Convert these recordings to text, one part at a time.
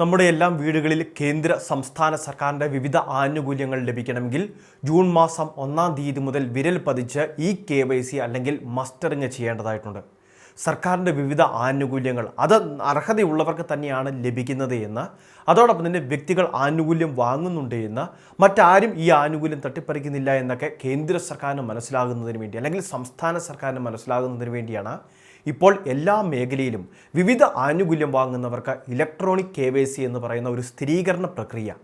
നമ്മുടെ എല്ലാം വീടുകളിൽ കേന്ദ്ര സംസ്ഥാന സർക്കാരിന്റെ വിവിധ ആനുകൂല്യങ്ങൾ ലഭിക്കണമെങ്കിൽ ജൂൺ മാസം ഒന്നാം തീയതി മുതൽ വിരൽ പതിച്ച് ഈ കെ വൈ സി അല്ലെങ്കിൽ മസ്റ്ററിങ് ചെയ്യേണ്ടതായിട്ടുണ്ട്. സർക്കാരിന്റെ വിവിധ ആനുകൂല്യങ്ങൾ അത് അർഹതയുള്ളവർക്ക് തന്നെയാണ് ലഭിക്കുന്നത് എന്ന് അതോടൊപ്പം തന്നെ വ്യക്തികൾ ആനുകൂല്യം വാങ്ങുന്നുണ്ട് എന്ന് മറ്റാരും ഈ ആനുകൂല്യം തട്ടിപ്പറിക്കുന്നില്ല എന്നൊക്കെ കേന്ദ്ര സർക്കാരിന് മനസ്സിലാകുന്നതിന് വേണ്ടി അല്ലെങ്കിൽ സംസ്ഥാന സർക്കാരിന് മനസ്സിലാകുന്നതിന് വേണ്ടിയാണ് ഇപ്പോൾ എല്ലാ മേഖലയിലും വിവിധ ആനുകൂല്യം വാങ്ങുന്നവർക്ക് ഇലക്ട്രോണിക് കെ എന്ന് പറയുന്ന ഒരു സ്ഥിരീകരണ പ്രക്രിയ.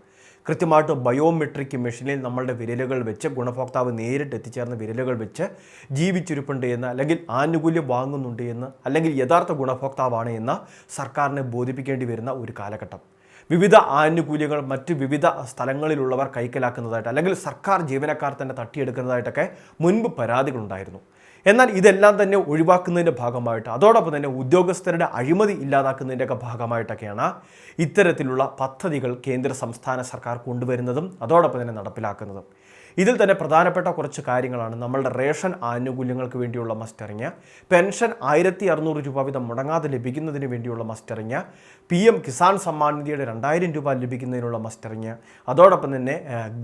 കൃത്യമായിട്ട് ബയോമെട്രിക് മെഷീനിൽ നമ്മളുടെ വിരലുകൾ വെച്ച് ഗുണഭോക്താവ് നേരിട്ട് എത്തിച്ചേർന്ന വിരലുകൾ വെച്ച് ജീവിച്ചിരിപ്പുണ്ട് എന്ന് അല്ലെങ്കിൽ ആനുകൂല്യം വാങ്ങുന്നുണ്ട് എന്ന് അല്ലെങ്കിൽ യഥാർത്ഥ ഗുണഭോക്താവാണ് എന്ന് സർക്കാരിനെ ബോധിപ്പിക്കേണ്ടി വരുന്ന ഒരു കാലഘട്ടം. വിവിധ ആനുകൂല്യങ്ങൾ മറ്റ് വിവിധ സ്ഥലങ്ങളിലുള്ളവർ കൈക്കലാക്കുന്നതായിട്ട് അല്ലെങ്കിൽ സർക്കാർ ജീവനക്കാർ തന്നെ തട്ടിയെടുക്കുന്നതായിട്ടൊക്കെ മുൻപ് പരാതികളുണ്ടായിരുന്നു. എന്നാൽ ഇതെല്ലാം തന്നെ ഒഴിവാക്കുന്നതിന്റെ ഭാഗമായിട്ട് അതോടൊപ്പം തന്നെ ഉദ്യോഗസ്ഥരുടെ അഴിമതി ഇല്ലാതാക്കുന്നതിന്റെയൊക്കെ ഭാഗമായിട്ടൊക്കെയാണ് ഇത്തരത്തിലുള്ള പദ്ധതികൾ കേന്ദ്ര സംസ്ഥാന സർക്കാർ കൊണ്ടുവരുന്നതും അതോടൊപ്പം തന്നെ നടപ്പിലാക്കുന്നതും. ഇതിൽ തന്നെ പ്രധാനപ്പെട്ട കുറച്ച് കാര്യങ്ങളാണ്. നമ്മളുടെ റേഷൻ ആനുകൂല്യങ്ങൾക്ക് വേണ്ടിയുള്ള മസ്റ്ററിങ് പെൻഷൻ ആയിരത്തി അറുന്നൂറ് രൂപ വീതം മുടങ്ങാതെ ലഭിക്കുന്നതിന് വേണ്ടിയുള്ള mustering P M Kisan Samman നിധിയുടെ രണ്ടായിരം രൂപ ലഭിക്കുന്നതിനുള്ള മസ്റ്ററിങ് അതോടൊപ്പം തന്നെ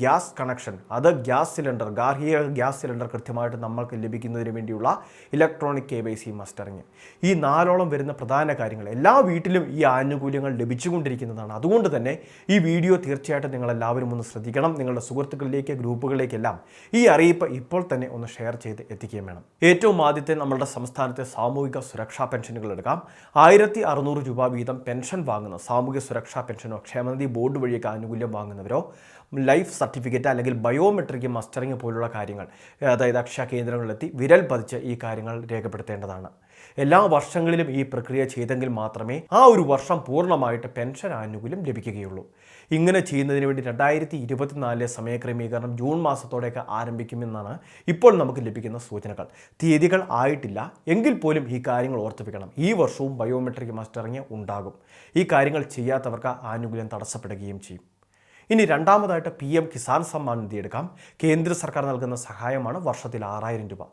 ഗ്യാസ് കണക്ഷൻ അത് ഗ്യാസ് സിലിണ്ടർ ഗാർഹിക ഗ്യാസ് സിലിണ്ടർ കൃത്യമായിട്ട് നമ്മൾക്ക് ലഭിക്കുന്നതിന് വേണ്ടിയുള്ള electronic K Y C mustering. ഈ നാലോളം വരുന്ന പ്രധാന കാര്യങ്ങൾ എല്ലാ വീട്ടിലും ഈ ആനുകൂല്യങ്ങൾ ലഭിച്ചുകൊണ്ടിരിക്കുന്നതാണ്. അതുകൊണ്ട് തന്നെ ഈ വീഡിയോ തീർച്ചയായിട്ടും നിങ്ങളെല്ലാവരും ഒന്ന് ശ്രദ്ധിക്കണം. നിങ്ങളുടെ സുഹൃത്തുക്കളിലേക്ക് ഗ്രൂപ്പുകളിലേക്കെല്ലാം ഈ അറിയിപ്പ് ഇപ്പോൾ തന്നെ ഒന്ന് ഷെയർ ചെയ്ത് എത്തിക്കുകയും വേണം. ഏറ്റവും ആദ്യത്തെ നമ്മളുടെ സംസ്ഥാനത്തെ സാമൂഹിക സുരക്ഷാ പെൻഷനുകൾ എടുക്കാം. ആയിരത്തി അറുന്നൂറ് രൂപ വീതം പെൻഷൻ വാങ്ങുന്ന സാമൂഹിക സുരക്ഷാ പെൻഷനോ ക്ഷേമനിധി ബോർഡ് വഴിയൊക്കെ ആനുകൂല്യം വാങ്ങുന്നവരോ ലൈഫ് സർട്ടിഫിക്കറ്റ് അല്ലെങ്കിൽ ബയോമെട്രിക് മസ്റ്ററിങ് പോലുള്ള കാര്യങ്ങൾ അതായത് അക്ഷയ കേന്ദ്രങ്ങളിലെത്തി വിരൽ പതിച്ച് ഈ കാര്യങ്ങൾ രേഖപ്പെടുത്തേണ്ടതാണ്. എല്ലാ വർഷങ്ങളിലും ഈ പ്രക്രിയ ചെയ്തെങ്കിൽ മാത്രമേ ആ ഒരു വർഷം പൂർണമായിട്ട് പെൻഷൻ ആനുകൂല്യം ലഭിക്കുകയുള്ളൂ. ഇങ്ങനെ ചെയ്യുന്നതിന് വേണ്ടി രണ്ടായിരത്തി ഇരുപത്തിനാലിലെ സമയക്രമീകരണം ജൂൺ മാസത്തോടെയൊക്കെ ആരംഭിക്കുമെന്നാണ് ഇപ്പോൾ നമുക്ക് ലഭിക്കുന്ന സൂചനകൾ. തീയതികൾ ആയിട്ടില്ല. എങ്കിൽ പോലും ഈ കാര്യങ്ങൾ ഓർത്തു വെക്കണം. ഈ വർഷവും ബയോമെട്രിക് മസ്റ്ററിങ് ഉണ്ടാകും. ഈ കാര്യങ്ങൾ ചെയ്യാത്തവർക്ക് ആനുകൂല്യം തടസ്സപ്പെടുകയും ചെയ്യും. ഇനി രണ്ടാമതായിട്ട് പി എം കിസാൻ സമ്മാൻ നിധി എടുക്കാം കേന്ദ്ര സർക്കാർ നൽകുന്ന സഹായമാണ് വർഷത്തിൽ ആറായിരം രൂപ.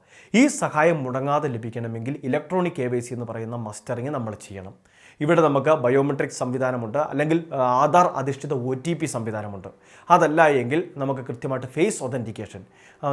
ഈ സഹായം മുടങ്ങാതെ ലഭിക്കണമെങ്കിൽ ഇലക്ട്രോണിക് കെ എന്ന് പറയുന്ന മസ്റ്ററിങ് നമ്മൾ ചെയ്യണം. ഇവിടെ നമുക്ക് ബയോമെട്രിക് സംവിധാനമുണ്ട് അല്ലെങ്കിൽ ആധാർ അധിഷ്ഠിത ഒ ടി പി സംവിധാനമുണ്ട്. അതല്ല എങ്കിൽ നമുക്ക് കൃത്യമായിട്ട് ഫേസ് ഒതന്റിക്കേഷൻ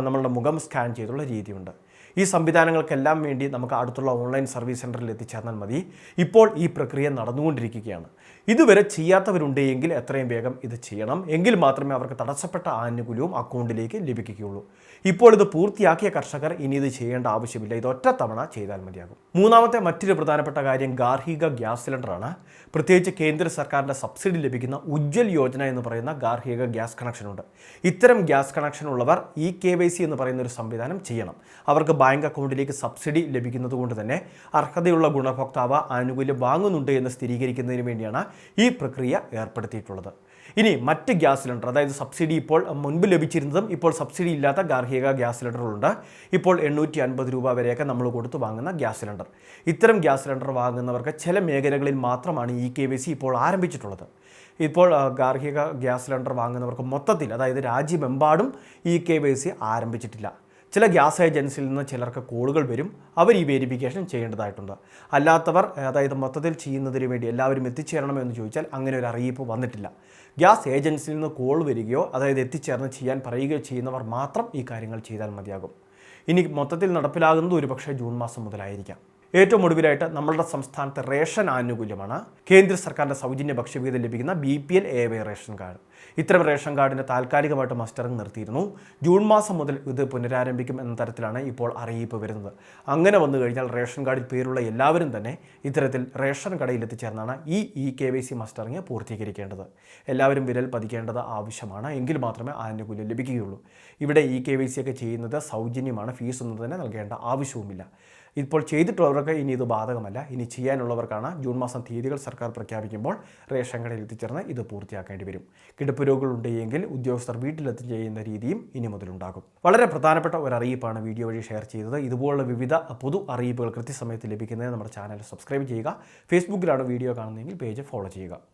നമ്മളുടെ മുഖം സ്കാൻ ചെയ്തുള്ള രീതിയുണ്ട്. ഈ സംവിധാനങ്ങൾക്കെല്ലാം വേണ്ടി നമുക്ക് അടുത്തുള്ള ഓൺലൈൻ സർവീസ് സെന്ററിൽ എത്തിച്ചേർന്നാൽ മതി. ഇപ്പോൾ ഈ പ്രക്രിയ നടന്നുകൊണ്ടിരിക്കുകയാണ്. ഇതുവരെ ചെയ്യാത്തവരുണ്ടെങ്കിൽ എത്രയും വേഗം ഇത് ചെയ്യണം. എങ്കിൽ മാത്രമേ അവർക്ക് തടസ്സപ്പെട്ട ആനുകൂല്യവും അക്കൗണ്ടിലേക്ക് ലഭിക്കുകയുള്ളൂ. ഇപ്പോൾ ഇത് പൂർത്തിയാക്കിയ കർഷകർ ഇനി ഇത് ചെയ്യേണ്ട ആവശ്യമില്ല. ഇത് ഒറ്റ തവണ ചെയ്താൽ മതിയാകും. മൂന്നാമത്തെ മറ്റൊരു പ്രധാനപ്പെട്ട കാര്യം ഗാർഹിക ഗ്യാസ് സിലിണ്ടറാണ്. പ്രത്യേകിച്ച് കേന്ദ്ര സർക്കാരിന്റെ സബ്സിഡി ലഭിക്കുന്ന ഉജ്ജ്വൽ യോജന എന്ന് പറയുന്ന ഗാർഹിക ഗ്യാസ് കണക്ഷനുണ്ട്. ഇത്തരം ഗ്യാസ് കണക്ഷൻ ഉള്ളവർ ഇ കെ വൈ സി എന്ന് പറയുന്ന ഒരു സംവിധാനം ചെയ്യണം. അവർക്ക് ബാങ്ക് അക്കൗണ്ടിലേക്ക് സബ്സിഡി ലഭിക്കുന്നത് കൊണ്ട് തന്നെ അർഹതയുള്ള ഗുണഭോക്താവ് ആനുകൂല്യം വാങ്ങുന്നുണ്ട് എന്ന് സ്ഥിരീകരിക്കുന്നതിന് വേണ്ടിയാണ് ഈ പ്രക്രിയ ഏർപ്പെടുത്തിയിട്ടുള്ളത്. ഇനി മറ്റ് ഗ്യാസ് സിലിണ്ടർ അതായത് സബ്സിഡി ഇപ്പോൾ മുൻപ് ലഭിച്ചിരുന്നതും ഇപ്പോൾ സബ്സിഡി ഇല്ലാത്ത ഗാർഹിക ഗ്യാസ് സിലിണ്ടറുകളുണ്ട്. ഇപ്പോൾ എണ്ണൂറ്റി അൻപത് രൂപ വരെയൊക്കെ നമ്മൾ കൊടുത്ത് വാങ്ങുന്ന ഗ്യാസ് സിലിണ്ടർ. ഇത്തരം ഗ്യാസ് സിലിണ്ടർ വാങ്ങുന്നവർക്ക് ചില മേഖലകളിൽ മാത്രമാണ് ഇ കെ വി സി ഇപ്പോൾ ആരംഭിച്ചിട്ടുള്ളത്. ഇപ്പോൾ ഗാർഹിക ഗ്യാസ് സിലിണ്ടർ വാങ്ങുന്നവർക്ക് മൊത്തത്തിൽ അതായത് രാജ്യമെമ്പാടും ഇ കെ സി ആരംഭിച്ചിട്ടില്ല. ചില ഗ്യാസ് ഏജൻസിയിൽ നിന്ന് ചിലർക്ക് കോളുകൾ വരും. അവർ ഈ വെരിഫിക്കേഷൻ ചെയ്യേണ്ടതായിട്ടുണ്ട്. അല്ലാത്തവർ അതായത് മൊത്തത്തിൽ ചെയ്യുന്നതിന് വേണ്ടി എല്ലാവരും എത്തിച്ചേരണമെന്ന് ചോദിച്ചാൽ അങ്ങനെ ഒരു അറിയിപ്പ് വന്നിട്ടില്ല. ഗ്യാസ് ഏജൻസിയിൽ നിന്ന് കോൾ വരികയോ അതായത് എത്തിച്ചേർന്ന് ചെയ്യാൻ പറയുകയോ ചെയ്യുന്നവർ മാത്രം ഈ കാര്യങ്ങൾ ചെയ്താൽ മതിയാകും. ഇനി മൊത്തത്തിൽ നടപ്പിലാകുന്നത് ഒരുപക്ഷെ ജൂൺ മാസം മുതലായിരിക്കാം. ഏറ്റവും ഒടുവിലായിട്ട് നമ്മളുടെ സംസ്ഥാനത്തെ റേഷൻ ആനുകൂല്യമാണ്. കേന്ദ്ര സർക്കാരിന്റെ സൗജന്യ ഭക്ഷ്യവിഹിതം ലഭിക്കുന്ന B P L A Y ration card. ഇത്തരം റേഷൻ കാർഡിന് താൽക്കാലികമായിട്ട് മസ്റ്ററിംഗ് നിർത്തിയിരുന്നു. ജൂൺ മാസം മുതൽ ഇത് പുനരാരംഭിക്കും എന്ന തരത്തിലാണ് ഇപ്പോൾ അറിയിപ്പ് വരുന്നത്. അങ്ങനെ വന്നു കഴിഞ്ഞാൽ റേഷൻ കാർഡിൽ പേരുള്ള എല്ലാവരും തന്നെ ഇത്തരത്തിൽ റേഷൻ കടയിൽ എത്തിച്ചേർന്നാണ് ഈ e K Y C mustering പൂർത്തീകരിക്കേണ്ടത്. എല്ലാവരും വിരൽ പതിക്കേണ്ടത് ആവശ്യമാണ്. എങ്കിൽ മാത്രമേ ആനുകൂല്യം ലഭിക്കുകയുള്ളൂ. ഇവിടെ ഇ കെ വൈ സി ഒക്കെ ചെയ്യുന്നത് സൗജന്യമാണ്. ഫീസ് ഒന്നും തന്നെ നൽകേണ്ട ആവശ്യവുമില്ല. ഇപ്പോൾ ചെയ്തിട്ടുള്ളവർക്ക് ഇനി ഇത് ബാധകമല്ല. ഇനി ചെയ്യാനുള്ളവർക്കാണ് ജൂൺ മാസം തീയതികൾ സർക്കാർ പ്രഖ്യാപിക്കുമ്പോൾ റേഷൻ കടയിൽ എത്തിച്ചേർന്ന് ഇത് പൂർത്തിയാക്കേണ്ടി വരും. കിടപ്പ് രോഗികളുണ്ടെങ്കിൽ ഉദ്യോഗസ്ഥർ വീട്ടിലെത്തി ചെയ്യുന്ന രീതിയും ഇനി മുതലുണ്ടാകും. വളരെ പ്രധാനപ്പെട്ട ഒരു അറിയിപ്പാണ് വീഡിയോ വഴി ഷെയർ ചെയ്തത്. ഇതുപോലുള്ള വിവിധ പൊതു അറിയിപ്പുകൾ കൃത്യസമയത്ത് ലഭിക്കുന്നതിന് നമ്മുടെ ചാനൽ സബ്സ്ക്രൈബ് ചെയ്യുക. ഫേസ്ബുക്കിലാണ് വീഡിയോ കാണുന്നതെങ്കിൽ പേജ് ഫോളോ ചെയ്യുക.